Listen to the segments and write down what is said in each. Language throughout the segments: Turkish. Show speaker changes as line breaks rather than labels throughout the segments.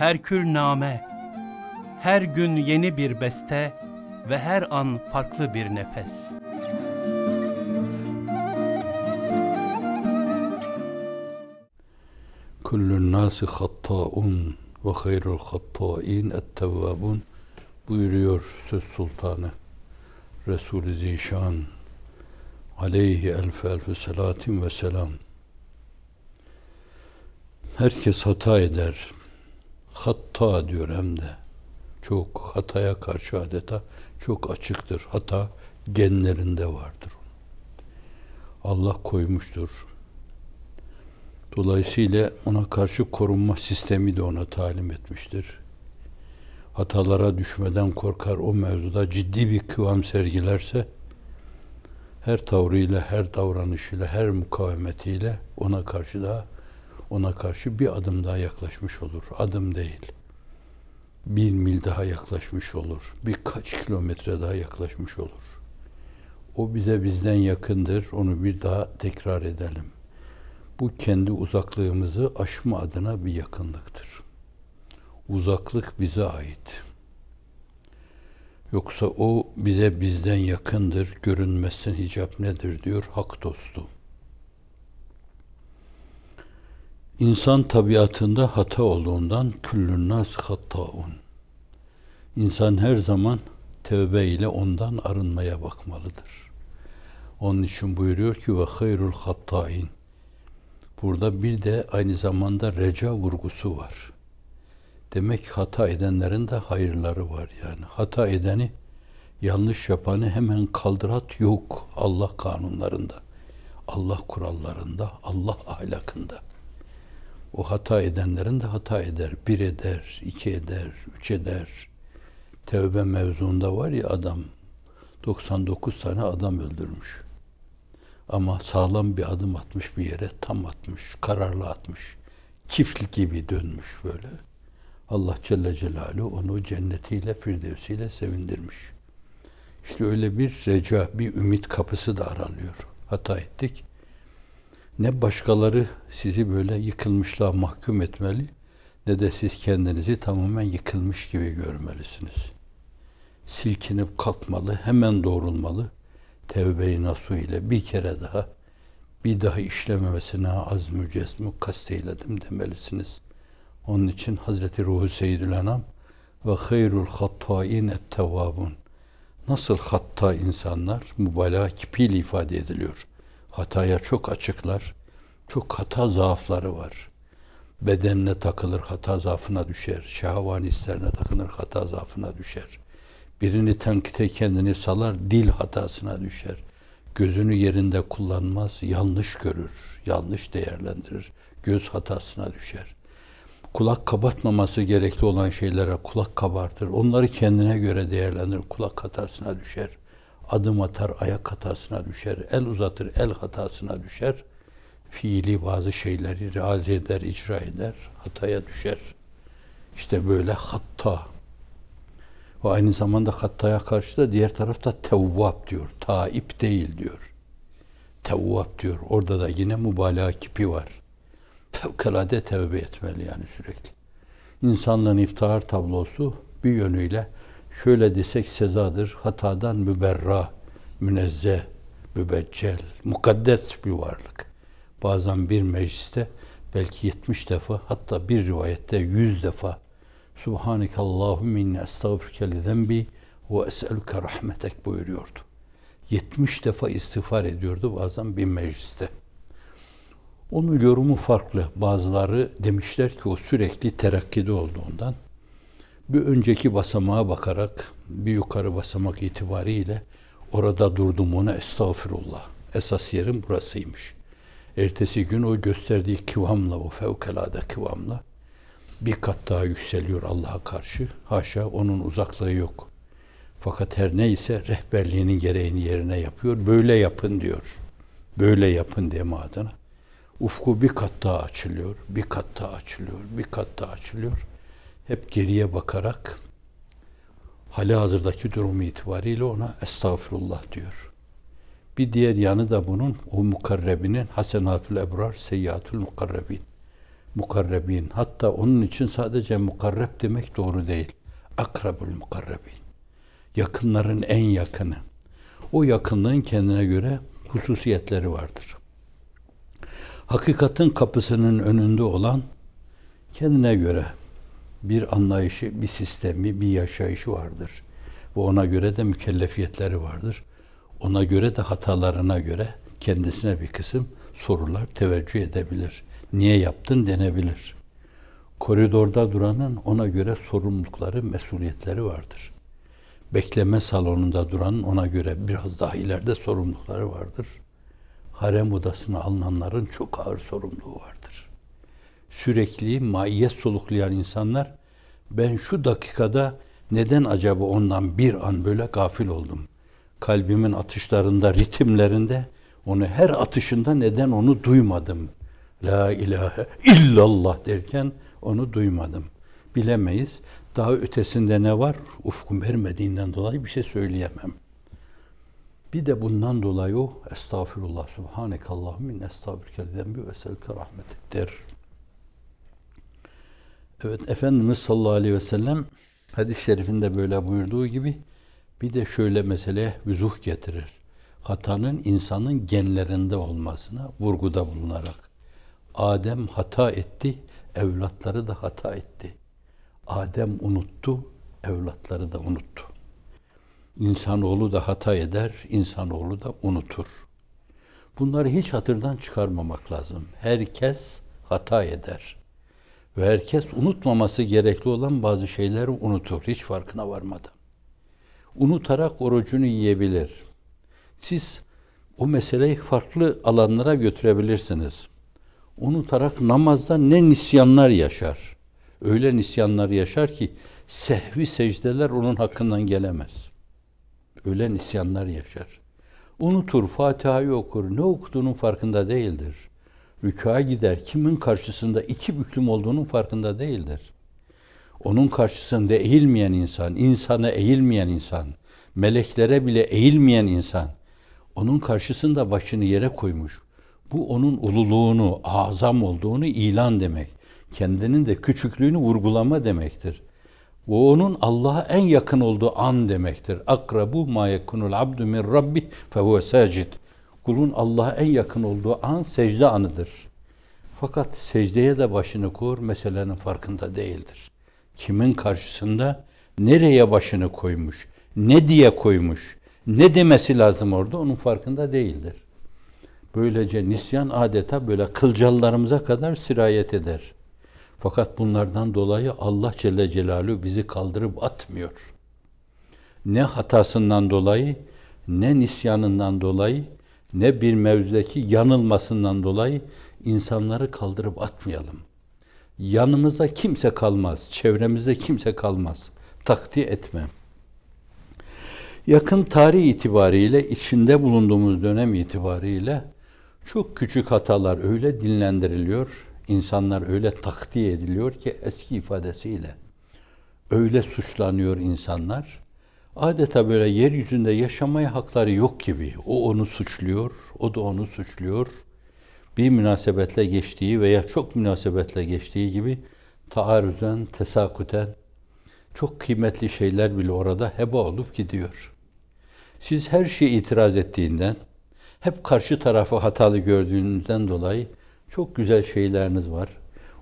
Herkül name, her gün yeni bir beste ve her an farklı bir nefes.
Kullun nasi hatta'un ve hayrul hatta'in et-tevvabun buyuruyor söz sultanı Resul-i Zişan aleyhi elfe elfe salatin ve selam. Herkes hata eder. Hatta diyor hem de. Çok hataya karşı adeta çok açıktır. Hata genlerinde vardır. Allah koymuştur. Dolayısıyla ona karşı korunma sistemi de ona talim etmiştir. Hatalara düşmeden korkar o mevzuda ciddi bir kıvam sergilerse her tavrıyla, her davranışıyla, her mukavemetiyle ona karşı da ona karşı bir adım daha yaklaşmış olur. Adım değil. Bir mil daha yaklaşmış olur. Birkaç kilometre daha yaklaşmış olur. O bize bizden yakındır. Onu bir daha tekrar edelim. Bu kendi uzaklığımızı aşma adına bir yakınlıktır. Uzaklık bize ait. Yoksa o bize bizden yakındır, görünmezsen hicap nedir diyor hak dostu. İnsan tabiatında hata olduğundan küllün nas hattaun. İnsan her zaman tevbe ile ondan arınmaya bakmalıdır. Onun için buyuruyor ki ve hayrul hattain. Burada bir de aynı zamanda reca vurgusu var. Demek hata edenlerin de hayırları var yani. Hata edeni, yanlış yapanı hemen kaldırat yok Allah kanunlarında. Allah kurallarında, Allah ahlakında. O hata edenlerin de hata eder. Bir eder, iki eder, üç eder. Tevbe mevzuunda var ya adam 99 tane adam öldürmüş. Ama sağlam bir adım atmış bir yere, tam atmış, kararlı atmış. Kifl gibi dönmüş böyle. Allah Celle Celaluhu onu cennetiyle, firdevsiyle sevindirmiş. İşte öyle bir reca, bir ümit kapısı da aralıyor. Hata ettik. Ne başkaları sizi böyle yıkılmışlığa mahkum etmeli, ne de siz kendinizi tamamen yıkılmış gibi görmelisiniz. Silkinip kalkmalı, hemen doğrulmalı. Tevbe-i nasu ile bir kere daha bir daha işlememesine azmü cezmü kasteyledim demelisiniz.'' Onun için Hazreti Ruhu Seyyidül Enam ve hayrul hattâin et tevvabun. Nasıl hatta insanlar mübalağa kipiyle ifade ediliyor. Hataya çok açıklar. Çok hata zaafları var. Bedenine takılır hata zaafına düşer. Şahvan hislerine takılır hata zaafına düşer. Birini tenkite kendini salar dil hatasına düşer. Gözünü yerinde kullanmaz, yanlış görür, yanlış değerlendirir. Göz hatasına düşer kulak kabartmaması gerekli olan şeylere kulak kabartır. Onları kendine göre değerlendirir. Kulak hatasına düşer. Adım atar, ayak hatasına düşer. El uzatır, el hatasına düşer. Fiili bazı şeyleri razı eder, icra eder. Hataya düşer. İşte böyle hatta. Ve aynı zamanda hattaya karşı da diğer tarafta tevvab diyor. Taip değil diyor. Tevvab diyor. Orada da yine mübalağa kipi var fevkalade tevbe etmeli yani sürekli. İnsanlığın iftihar tablosu bir yönüyle şöyle desek sezadır. Hatadan müberra, münezzeh, mübeccel, mukaddes bir varlık. Bazen bir mecliste belki 70 defa hatta bir rivayette 100 defa Subhaneke Allahümme inni estağfirke li zenbi ve es'eluke rahmetek buyuruyordu. 70 defa istiğfar ediyordu bazen bir mecliste. Onun yorumu farklı. Bazıları demişler ki o sürekli terakkide olduğundan bir önceki basamağa bakarak bir yukarı basamak itibariyle orada durdum ona estağfirullah. Esas yerim burasıymış. Ertesi gün o gösterdiği kıvamla, o fevkalade kıvamla bir kat daha yükseliyor Allah'a karşı. Haşa onun uzaklığı yok. Fakat her neyse rehberliğinin gereğini yerine yapıyor. Böyle yapın diyor. Böyle yapın deme adına ufku bir kat daha açılıyor, bir kat daha açılıyor, bir kat daha açılıyor. Hep geriye bakarak hali hazırdaki durumu itibariyle ona estağfurullah diyor. Bir diğer yanı da bunun o mukarrebinin hasenatül ebrar, seyyatul mukarrebin. mukarrebin. Hatta onun için sadece mukarreb demek doğru değil. Akrabul mukarrebin. Yakınların en yakını. O yakınlığın kendine göre hususiyetleri vardır. Hakikatin kapısının önünde olan kendine göre bir anlayışı, bir sistemi, bir yaşayışı vardır. Ve ona göre de mükellefiyetleri vardır. Ona göre de hatalarına göre kendisine bir kısım sorular teveccüh edebilir. Niye yaptın denebilir. Koridorda duranın ona göre sorumlulukları, mesuliyetleri vardır. Bekleme salonunda duranın ona göre biraz daha ileride sorumlulukları vardır. Harem odasına alınanların çok ağır sorumluluğu vardır. Sürekli maiyet soluklayan insanlar ben şu dakikada neden acaba ondan bir an böyle gafil oldum? Kalbimin atışlarında, ritimlerinde onu her atışında neden onu duymadım? La ilahe illallah derken onu duymadım. Bilemeyiz. Daha ötesinde ne var? Ufkum vermediğinden dolayı bir şey söyleyemem. Bir de bundan dolayı o estağfirullah subhanekallahü min estağfirkel zembi rahmetik der. Evet Efendimiz sallallahu aleyhi ve sellem hadis-i şerifinde böyle buyurduğu gibi bir de şöyle mesele vüzuh getirir. Hatanın insanın genlerinde olmasına vurguda bulunarak. Adem hata etti, evlatları da hata etti. Adem unuttu, evlatları da unuttu. İnsanoğlu da hata eder, insanoğlu da unutur. Bunları hiç hatırdan çıkarmamak lazım. Herkes hata eder. Ve herkes unutmaması gerekli olan bazı şeyleri unutur, hiç farkına varmadan. Unutarak orucunu yiyebilir. Siz o meseleyi farklı alanlara götürebilirsiniz. Unutarak namazda ne nisyanlar yaşar. Öyle nisyanlar yaşar ki sehvi secdeler onun hakkından gelemez. Öyle nisyanlar yaşar. Unutur, Fatiha'yı okur, ne okuduğunun farkında değildir. Rükâ'a gider, kimin karşısında iki büklüm olduğunun farkında değildir. Onun karşısında eğilmeyen insan, insana eğilmeyen insan, meleklere bile eğilmeyen insan, onun karşısında başını yere koymuş. Bu onun ululuğunu, azam olduğunu ilan demek. Kendinin de küçüklüğünü vurgulama demektir. Bu onun Allah'a en yakın olduğu an demektir. Akrabu ma yekunul abdu min rabbi fehuve sacid. Kulun Allah'a en yakın olduğu an secde anıdır. Fakat secdeye de başını koyur, meselenin farkında değildir. Kimin karşısında, nereye başını koymuş, ne diye koymuş, ne demesi lazım orada onun farkında değildir. Böylece nisyan adeta böyle kılcallarımıza kadar sirayet eder. Fakat bunlardan dolayı Allah Celle Celaluhu bizi kaldırıp atmıyor. Ne hatasından dolayı, ne nisyanından dolayı, ne bir mevzudaki yanılmasından dolayı insanları kaldırıp atmayalım. Yanımızda kimse kalmaz, çevremizde kimse kalmaz. Takdir etmem. Yakın tarih itibariyle, içinde bulunduğumuz dönem itibariyle çok küçük hatalar öyle dinlendiriliyor, insanlar öyle takdir ediliyor ki eski ifadesiyle öyle suçlanıyor insanlar. Adeta böyle yeryüzünde yaşamaya hakları yok gibi. O onu suçluyor, o da onu suçluyor. Bir münasebetle geçtiği veya çok münasebetle geçtiği gibi taarruzen, tesakuten çok kıymetli şeyler bile orada heba olup gidiyor. Siz her şeye itiraz ettiğinden, hep karşı tarafı hatalı gördüğünüzden dolayı çok güzel şeyleriniz var.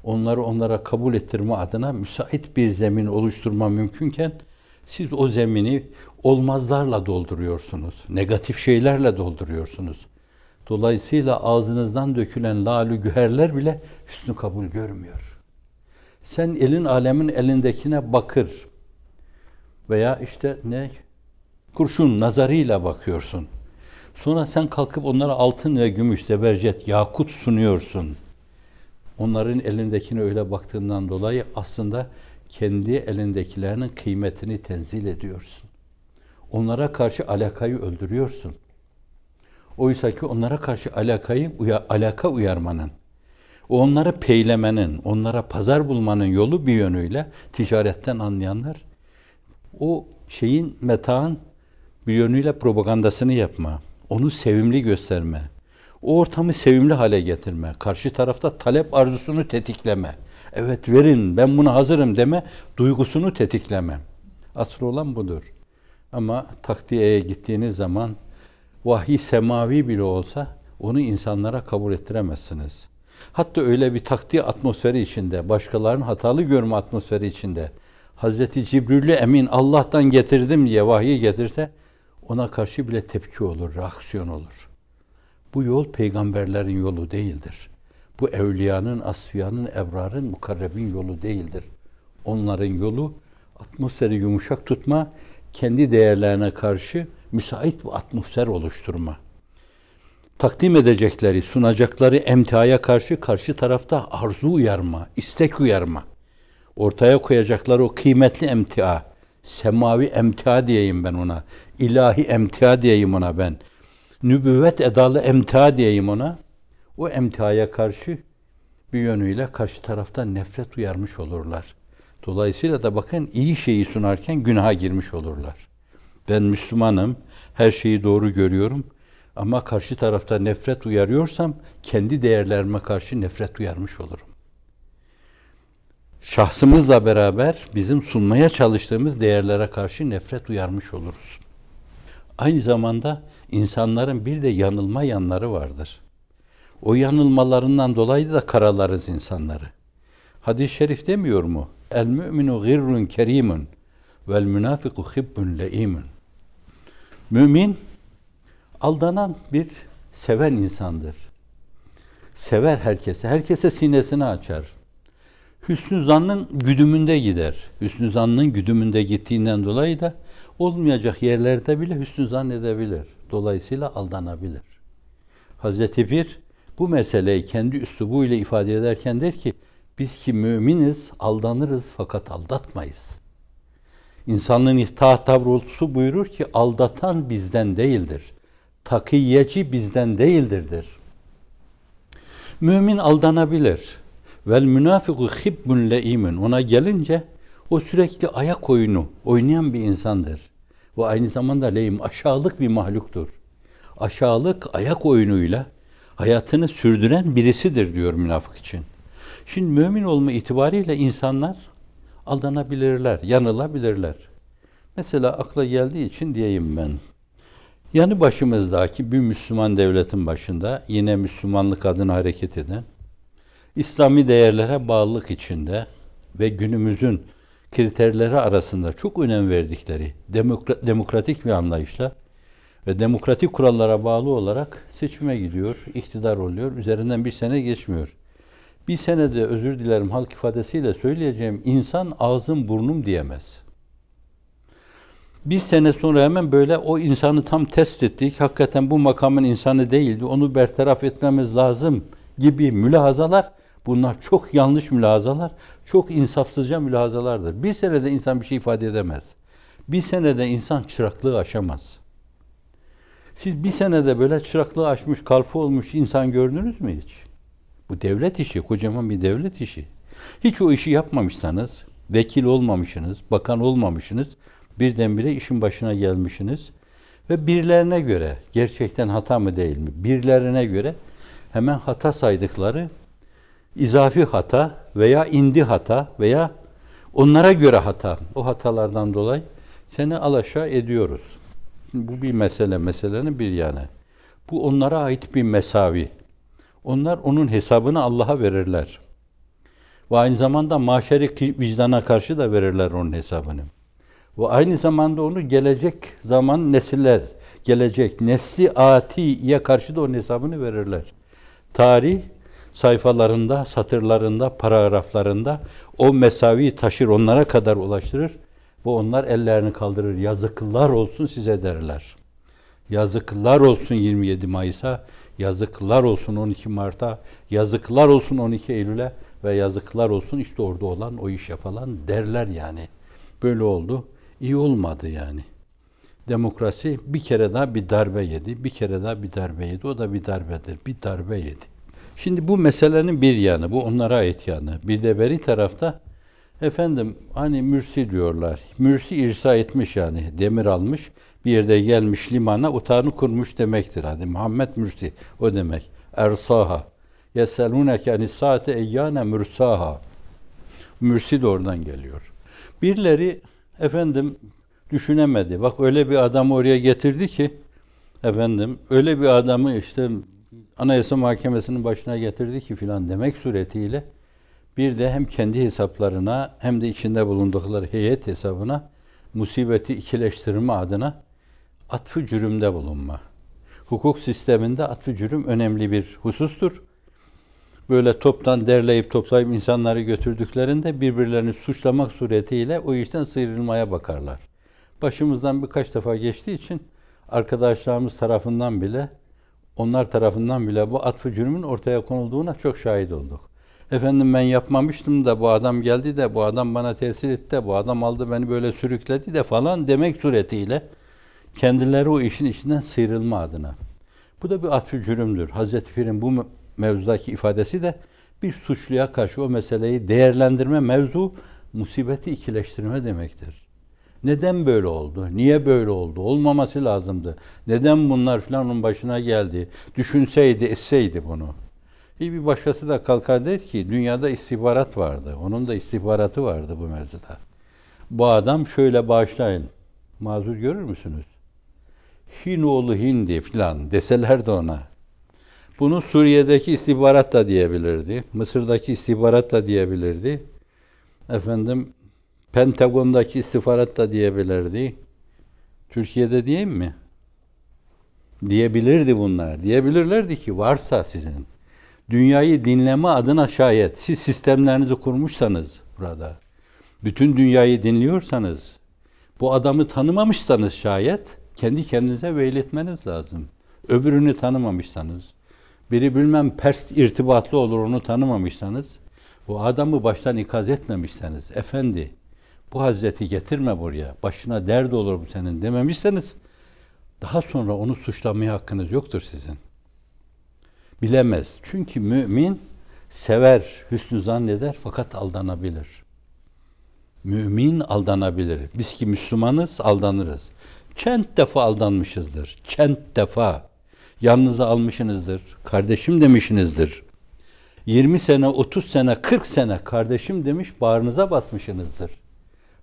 Onları onlara kabul ettirme adına müsait bir zemin oluşturma mümkünken siz o zemini olmazlarla dolduruyorsunuz. Negatif şeylerle dolduruyorsunuz. Dolayısıyla ağzınızdan dökülen lalü güherler bile hüsnü kabul görmüyor. Sen elin alemin elindekine bakır veya işte ne kurşun nazarıyla bakıyorsun. Sonra sen kalkıp onlara altın ve gümüş, zebercet, yakut sunuyorsun. Onların elindekine öyle baktığından dolayı aslında kendi elindekilerinin kıymetini tenzil ediyorsun. Onlara karşı alakayı öldürüyorsun. Oysa ki onlara karşı alakayı, alaka uyarmanın, onları peylemenin, onlara pazar bulmanın yolu bir yönüyle ticaretten anlayanlar o şeyin metağın bir yönüyle propagandasını yapma. Onu sevimli gösterme. O ortamı sevimli hale getirme. Karşı tarafta talep arzusunu tetikleme. Evet verin ben buna hazırım deme duygusunu tetikleme. Asıl olan budur. Ama takdiyeye gittiğiniz zaman vahiy semavi bile olsa onu insanlara kabul ettiremezsiniz. Hatta öyle bir takdiye atmosferi içinde, başkalarının hatalı görme atmosferi içinde Hazreti Cibril'i emin Allah'tan getirdim diye vahiy getirse ona karşı bile tepki olur, reaksiyon olur. Bu yol peygamberlerin yolu değildir. Bu evliyanın, asfiyanın, ebrarın, mukarrebin yolu değildir. Onların yolu atmosferi yumuşak tutma, kendi değerlerine karşı müsait bir atmosfer oluşturma. Takdim edecekleri, sunacakları emtihaya karşı karşı tarafta arzu uyarma, istek uyarma. Ortaya koyacakları o kıymetli emtia, semavi emtia diyeyim ben ona, ilahi emtia diyeyim ona ben. Nübüvvet edalı emtia diyeyim ona. O emtihaya karşı bir yönüyle karşı tarafta nefret uyarmış olurlar. Dolayısıyla da bakın iyi şeyi sunarken günaha girmiş olurlar. Ben Müslümanım, her şeyi doğru görüyorum ama karşı tarafta nefret uyarıyorsam kendi değerlerime karşı nefret uyarmış olurum. Şahsımızla beraber bizim sunmaya çalıştığımız değerlere karşı nefret uyarmış oluruz. Aynı zamanda insanların bir de yanılma yanları vardır. O yanılmalarından dolayı da karalarız insanları. Hadis-i şerif demiyor mu? El müminu girrun kerimun vel münafiku hibbun leimun. Mümin aldanan bir seven insandır. Sever herkese, herkese sinesini açar. Hüsnü zannın güdümünde gider. Hüsnü zannın güdümünde gittiğinden dolayı da olmayacak yerlerde bile hüsnü zannedebilir. Dolayısıyla aldanabilir. Hazreti Bir bu meseleyi kendi üslubuyla ifade ederken der ki biz ki müminiz aldanırız fakat aldatmayız. İnsanlığın taht tavrultusu buyurur ki aldatan bizden değildir. Takiyeci bizden değildirdir. Mümin aldanabilir. Vel münafiku hibbun leimun. Ona gelince o sürekli ayak oyunu oynayan bir insandır. Ve aynı zamanda leim aşağılık bir mahluktur. Aşağılık ayak oyunuyla hayatını sürdüren birisidir diyor münafık için. Şimdi mümin olma itibariyle insanlar aldanabilirler, yanılabilirler. Mesela akla geldiği için diyeyim ben. Yanı başımızdaki bir Müslüman devletin başında yine Müslümanlık adına hareket eden, İslami değerlere bağlılık içinde ve günümüzün kriterleri arasında çok önem verdikleri demokratik bir anlayışla ve demokratik kurallara bağlı olarak seçime gidiyor, iktidar oluyor. Üzerinden bir sene geçmiyor. Bir senede özür dilerim halk ifadesiyle söyleyeceğim insan ağzım burnum diyemez. Bir sene sonra hemen böyle o insanı tam test ettik. Hakikaten bu makamın insanı değildi. Onu bertaraf etmemiz lazım gibi mülahazalar bunlar çok yanlış mülahazalar, çok insafsızca mülahazalardır. Bir senede insan bir şey ifade edemez. Bir senede insan çıraklığı aşamaz. Siz bir senede böyle çıraklığı aşmış, kalfa olmuş insan gördünüz mü hiç? Bu devlet işi, kocaman bir devlet işi. Hiç o işi yapmamışsanız, vekil olmamışsınız, bakan olmamışsınız, birdenbire işin başına gelmişsiniz ve birilerine göre gerçekten hata mı değil mi? Birilerine göre hemen hata saydıkları izafi hata veya indi hata veya onlara göre hata. O hatalardan dolayı seni alaşağı ediyoruz. Bu bir mesele, meselenin bir yanı. Bu onlara ait bir mesavi. Onlar onun hesabını Allah'a verirler. Ve aynı zamanda maşeri vicdana karşı da verirler onun hesabını. Ve aynı zamanda onu gelecek zaman nesiller, gelecek nesli atiye karşı da onun hesabını verirler. Tarih sayfalarında, satırlarında, paragraflarında o mesavi taşır, onlara kadar ulaştırır ve onlar ellerini kaldırır. Yazıklar olsun size derler. Yazıklar olsun 27 Mayıs'a, yazıklar olsun 12 Mart'a, yazıklar olsun 12 Eylül'e ve yazıklar olsun işte orada olan o işe falan derler yani. Böyle oldu. İyi olmadı yani. Demokrasi bir kere daha bir darbe yedi, bir kere daha bir darbe yedi. O da bir darbedir. Bir darbe yedi. Şimdi bu meselenin bir yanı, bu onlara ait yanı. Bir de beri tarafta efendim hani mürsi diyorlar. Mürsi irsa etmiş yani, demir almış. bir yerde gelmiş limana otağını kurmuş demektir. Hadi Muhammed Mürsi o demek. Ersaha. Yeseluneke anis saate eyyane mürsaha. Mürsi de oradan geliyor. Birileri efendim düşünemedi. Bak öyle bir adamı oraya getirdi ki efendim öyle bir adamı işte Anayasa Mahkemesi'nin başına getirdi ki filan demek suretiyle bir de hem kendi hesaplarına hem de içinde bulundukları heyet hesabına musibeti ikileştirme adına atfı cürümde bulunma. Hukuk sisteminde atfı cürüm önemli bir husustur. Böyle toptan derleyip toplayıp insanları götürdüklerinde birbirlerini suçlamak suretiyle o işten sıyrılmaya bakarlar. Başımızdan birkaç defa geçtiği için arkadaşlarımız tarafından bile onlar tarafından bile bu atfı cürümün ortaya konulduğuna çok şahit olduk. Efendim ben yapmamıştım da bu adam geldi de bu adam bana tesir etti de bu adam aldı beni böyle sürükledi de falan demek suretiyle kendileri o işin içinden sıyrılma adına. Bu da bir atfı cürümdür. Hazreti Pir'in bu mevzudaki ifadesi de bir suçluya karşı o meseleyi değerlendirme mevzu musibeti ikileştirme demektir. Neden böyle oldu? Niye böyle oldu? Olmaması lazımdı. Neden bunlar filan onun başına geldi? Düşünseydi, etseydi bunu. İyi bir başkası da kalkar der ki dünyada istihbarat vardı. Onun da istihbaratı vardı bu mevzuda. Bu adam şöyle bağışlayın. Mazur görür müsünüz? Hin oğlu Hindi filan deseler de ona. Bunu Suriye'deki istihbarat da diyebilirdi. Mısır'daki istihbarat da diyebilirdi. Efendim Pentagon'daki istihbarat da diyebilirdi. Türkiye'de diyeyim mi? Diyebilirdi bunlar. Diyebilirlerdi ki varsa sizin dünyayı dinleme adına şayet siz sistemlerinizi kurmuşsanız burada bütün dünyayı dinliyorsanız bu adamı tanımamışsanız şayet kendi kendinize veyletmeniz lazım. Öbürünü tanımamışsanız biri bilmem Pers irtibatlı olur onu tanımamışsanız bu adamı baştan ikaz etmemişseniz efendi bu hazreti getirme buraya başına dert olur bu senin dememişseniz daha sonra onu suçlamaya hakkınız yoktur sizin. Bilemez. Çünkü mümin sever, hüsnü zanneder fakat aldanabilir. Mümin aldanabilir. Biz ki Müslümanız aldanırız. Çent defa aldanmışızdır. Çent defa. Yanınıza almışsınızdır. Kardeşim demişsinizdir. 20 sene, 30 sene, 40 sene kardeşim demiş bağrınıza basmışsınızdır.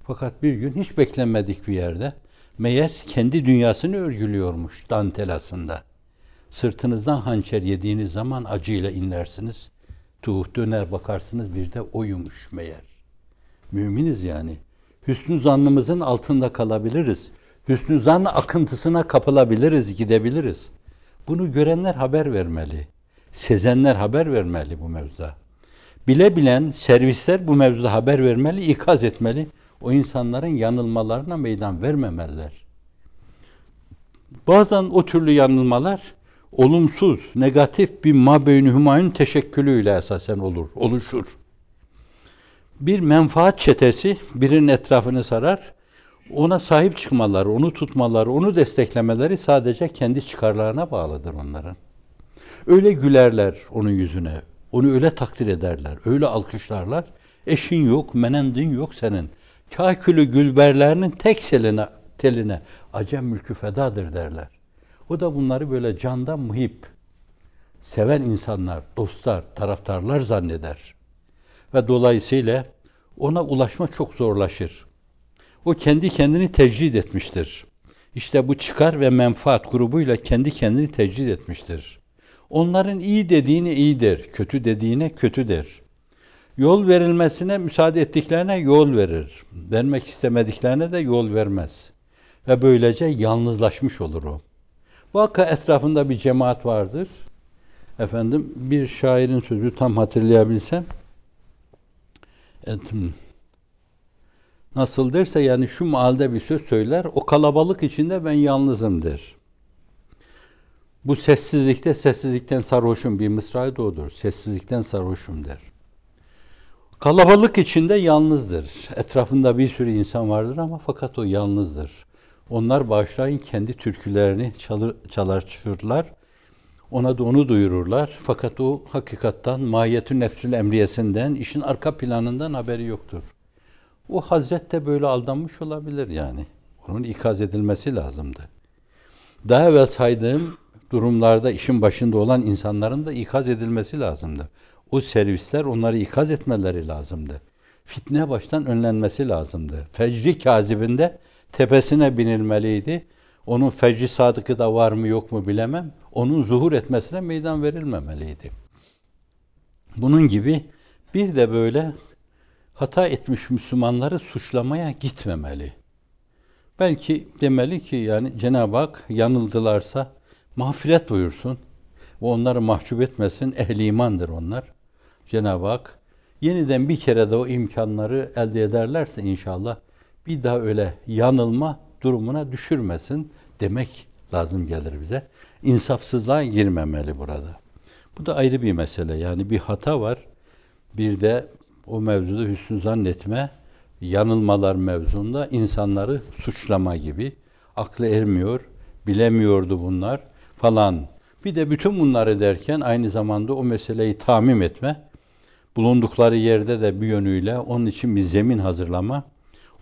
Fakat bir gün hiç beklenmedik bir yerde meğer kendi dünyasını örgülüyormuş dantelasında. Sırtınızdan hançer yediğiniz zaman acıyla inlersiniz. Tuğ döner bakarsınız bir de oyumuş meğer. Müminiz yani. Hüsnü zannımızın altında kalabiliriz. Hüsnü zan akıntısına kapılabiliriz, gidebiliriz. Bunu görenler haber vermeli. Sezenler haber vermeli bu mevzuda. Bile bilen servisler bu mevzuda haber vermeli, ikaz etmeli. O insanların yanılmalarına meydan vermemeliler. Bazen o türlü yanılmalar olumsuz, negatif bir mabeyni hümayun teşekkülüyle esasen olur, oluşur. Bir menfaat çetesi birinin etrafını sarar. Ona sahip çıkmaları, onu tutmaları, onu desteklemeleri sadece kendi çıkarlarına bağlıdır onların. Öyle gülerler onun yüzüne, onu öyle takdir ederler, öyle alkışlarlar. Eşin yok, menendin yok senin. Kakülü gülberlerinin tek seline, teline acem mülkü fedadır derler. O da bunları böyle candan muhip, seven insanlar, dostlar, taraftarlar zanneder. Ve dolayısıyla ona ulaşma çok zorlaşır. O kendi kendini tecrid etmiştir. İşte bu çıkar ve menfaat grubuyla kendi kendini tecrid etmiştir. Onların iyi dediğini iyidir, kötü dediğine kötüdür. Yol verilmesine müsaade ettiklerine yol verir. Vermek istemediklerine de yol vermez. Ve böylece yalnızlaşmış olur o. Vaka etrafında bir cemaat vardır. Efendim bir şairin sözü tam hatırlayabilsem. Etim, nasıl derse yani şu mahalde bir söz söyler. O kalabalık içinde ben yalnızım der. Bu sessizlikte sessizlikten sarhoşum bir mısrayı da. Sessizlikten sarhoşum der. Kalabalık içinde yalnızdır. Etrafında bir sürü insan vardır ama fakat o yalnızdır. Onlar bağışlayın kendi türkülerini çalır, çalar çığırlar. Ona da onu duyururlar. Fakat o hakikattan, mahiyetün nefsül emriyesinden, işin arka planından haberi yoktur. O Hazret de böyle aldanmış olabilir yani. Onun ikaz edilmesi lazımdı. Daha evvel saydığım durumlarda işin başında olan insanların da ikaz edilmesi lazımdı. O servisler onları ikaz etmeleri lazımdı. Fitne baştan önlenmesi lazımdı. Fecri kazibinde tepesine binilmeliydi. Onun fecri sadıkı da var mı yok mu bilemem. Onun zuhur etmesine meydan verilmemeliydi. Bunun gibi bir de böyle hata etmiş Müslümanları suçlamaya gitmemeli. Belki demeli ki yani Cenab-ı Hak yanıldılarsa mağfiret buyursun. ve onları mahcup etmesin. Ehli imandır onlar. Cenab-ı Hak yeniden bir kere de o imkanları elde ederlerse inşallah bir daha öyle yanılma durumuna düşürmesin demek lazım gelir bize. İnsafsızlığa girmemeli burada. Bu da ayrı bir mesele. Yani bir hata var. Bir de o mevzuda hüsnü zannetme, yanılmalar mevzunda insanları suçlama gibi. Aklı ermiyor, bilemiyordu bunlar falan. Bir de bütün bunları derken aynı zamanda o meseleyi tamim etme, bulundukları yerde de bir yönüyle onun için bir zemin hazırlama,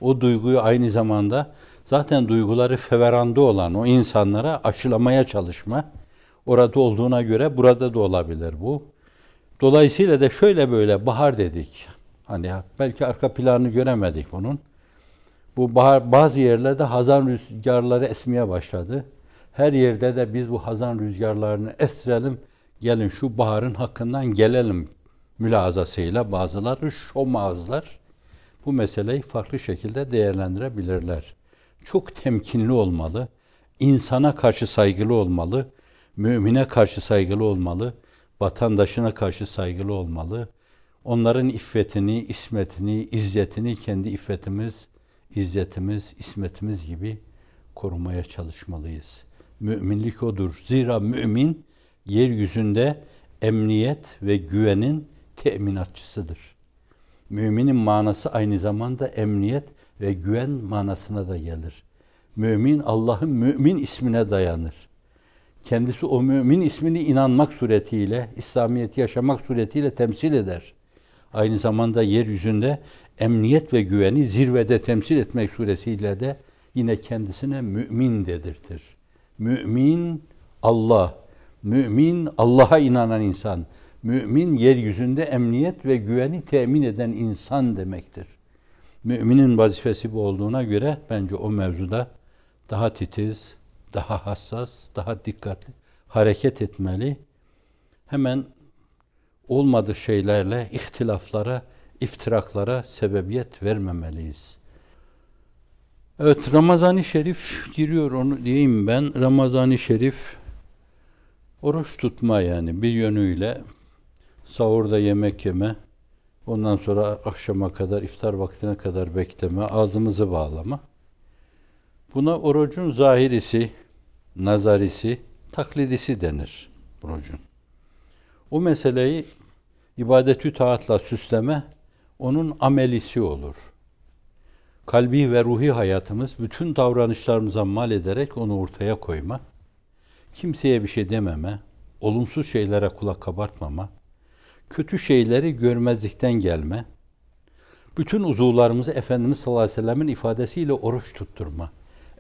o duyguyu aynı zamanda zaten duyguları feveranda olan o insanlara aşılamaya çalışma, orada olduğuna göre burada da olabilir bu. Dolayısıyla da şöyle böyle bahar dedik. Hani belki arka planını göremedik bunun. Bu bahar, bazı yerlerde hazan rüzgarları esmeye başladı. Her yerde de biz bu hazan rüzgarlarını estirelim. Gelin şu baharın hakkından gelelim mülazasıyla bazıları şomazlar bu meseleyi farklı şekilde değerlendirebilirler. Çok temkinli olmalı, insana karşı saygılı olmalı, mümine karşı saygılı olmalı, vatandaşına karşı saygılı olmalı. Onların iffetini, ismetini, izzetini kendi iffetimiz, izzetimiz, ismetimiz gibi korumaya çalışmalıyız. Müminlik odur. Zira mümin yeryüzünde emniyet ve güvenin teminatçısıdır. Müminin manası aynı zamanda emniyet ve güven manasına da gelir. Mümin Allah'ın mümin ismine dayanır. Kendisi o mümin ismini inanmak suretiyle, İslamiyet'i yaşamak suretiyle temsil eder. Aynı zamanda yeryüzünde emniyet ve güveni zirvede temsil etmek suretiyle de yine kendisine mümin dedirtir. Mümin Allah, mümin Allah'a inanan insan, mümin yeryüzünde emniyet ve güveni temin eden insan demektir. Müminin vazifesi bu olduğuna göre bence o mevzuda daha titiz, daha hassas, daha dikkatli hareket etmeli. Hemen olmadık şeylerle ihtilaflara, iftiraklara sebebiyet vermemeliyiz. Evet Ramazan-ı Şerif giriyor onu diyeyim ben. Ramazan-ı Şerif oruç tutma yani bir yönüyle sahurda yemek yeme, ondan sonra akşama kadar, iftar vaktine kadar bekleme, ağzımızı bağlama. Buna orucun zahirisi, nazarisi, taklidisi denir orucun. O meseleyi ibadetü taatla süsleme onun amelisi olur. Kalbi ve ruhi hayatımız bütün davranışlarımıza mal ederek onu ortaya koyma, kimseye bir şey dememe, olumsuz şeylere kulak kabartmama, kötü şeyleri görmezlikten gelme, bütün uzuvlarımızı Efendimiz sallallahu aleyhi ve sellemin ifadesiyle oruç tutturma.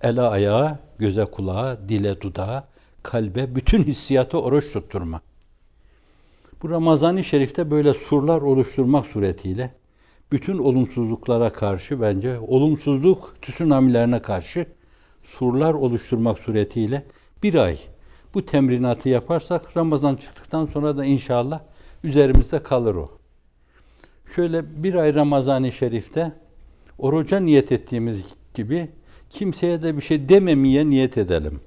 Ele ayağa, göze kulağa, dile dudağa, kalbe, bütün hissiyatı oruç tutturma. Bu Ramazan-ı Şerif'te böyle surlar oluşturmak suretiyle bütün olumsuzluklara karşı bence olumsuzluk tsunamilerine karşı surlar oluşturmak suretiyle bir ay bu temrinatı yaparsak Ramazan çıktıktan sonra da inşallah üzerimizde kalır o. Şöyle bir ay Ramazan-ı Şerif'te oruca niyet ettiğimiz gibi kimseye de bir şey dememeye niyet edelim.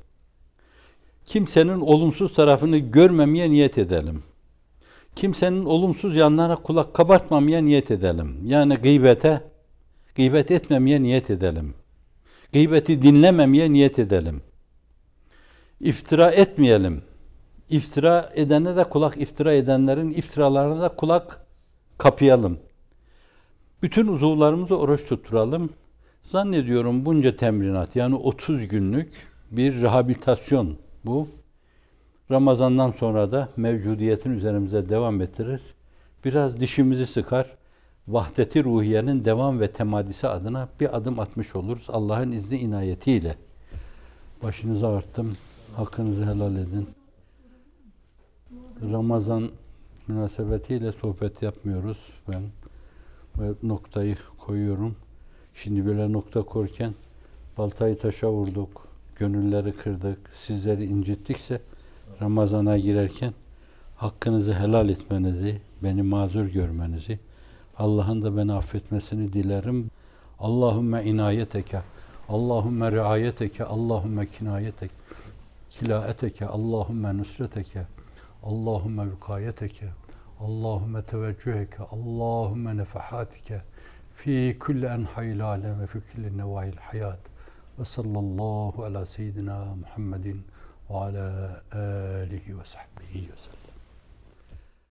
Kimsenin olumsuz tarafını görmemeye niyet edelim. Kimsenin olumsuz yanlarına kulak kabartmamaya niyet edelim. Yani gıybete, gıybet etmemeye niyet edelim. Gıybeti dinlememeye niyet edelim. İftira etmeyelim. İftira edene de kulak, iftira edenlerin iftiralarına da kulak kapayalım. Bütün uzuvlarımızı oruç tutturalım. Zannediyorum bunca temrinat yani 30 günlük bir rehabilitasyon bu. Ramazandan sonra da mevcudiyetin üzerimize devam ettirir. Biraz dişimizi sıkar. Vahdeti ruhiyenin devam ve temadisi adına bir adım atmış oluruz. Allah'ın izni inayetiyle. Başınızı arttım. Hakkınızı helal edin. Ramazan münasebetiyle sohbet yapmıyoruz. Ben noktayı koyuyorum. Şimdi böyle nokta korken baltayı taşa vurduk, gönülleri kırdık, sizleri incittikse Ramazana girerken hakkınızı helal etmenizi, beni mazur görmenizi, Allah'ın da beni affetmesini dilerim. Allahümme inayeteke, Allahümme riayeteke, Allahümme kinayetek, kilaeteke, Allahümme nusreteke, اللهم وقايتك اللهم توجهك اللهم نفحاتك في كل أنحاء العالم وفي كل نواحي الحياة وصلى الله على سيدنا محمد وعلى آله وصحبه وسلم